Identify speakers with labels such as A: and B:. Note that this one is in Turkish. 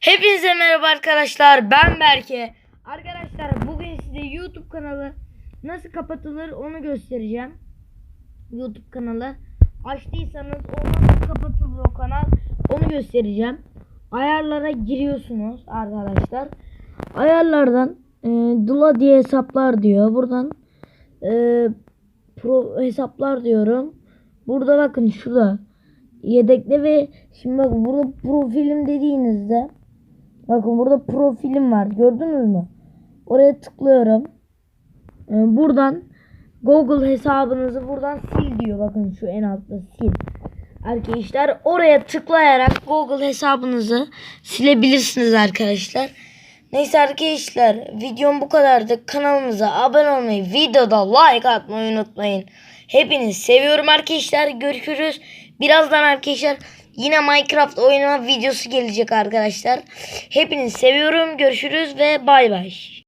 A: Hepinize merhaba arkadaşlar. Ben Berke. Arkadaşlar bugün size YouTube kanalı nasıl kapatılır onu göstereceğim. YouTube kanalı açtıysanız o nasıl kapatılır o kanal onu göstereceğim. Ayarlara giriyorsunuz arkadaşlar. Ayarlardan e, Dula diye hesaplar diyor. Buradan e, pro hesaplar diyorum. Burada bakın şurada yedekle ve şimdi bakın burada profilim dediğinizde bakın burada profilim var gördünüz mü? Oraya tıklıyorum. Ee, buradan Google hesabınızı buradan sil diyor. Bakın şu en altta sil. Arkadaşlar oraya tıklayarak Google hesabınızı silebilirsiniz arkadaşlar. Neyse arkadaşlar videom bu kadardı. Kanalımıza abone olmayı, videoda like atmayı unutmayın. Hepinizi seviyorum arkadaşlar. Görüşürüz. Birazdan arkadaşlar yine Minecraft oyunu videosu gelecek arkadaşlar. Hepinizi seviyorum. Görüşürüz ve bay bay.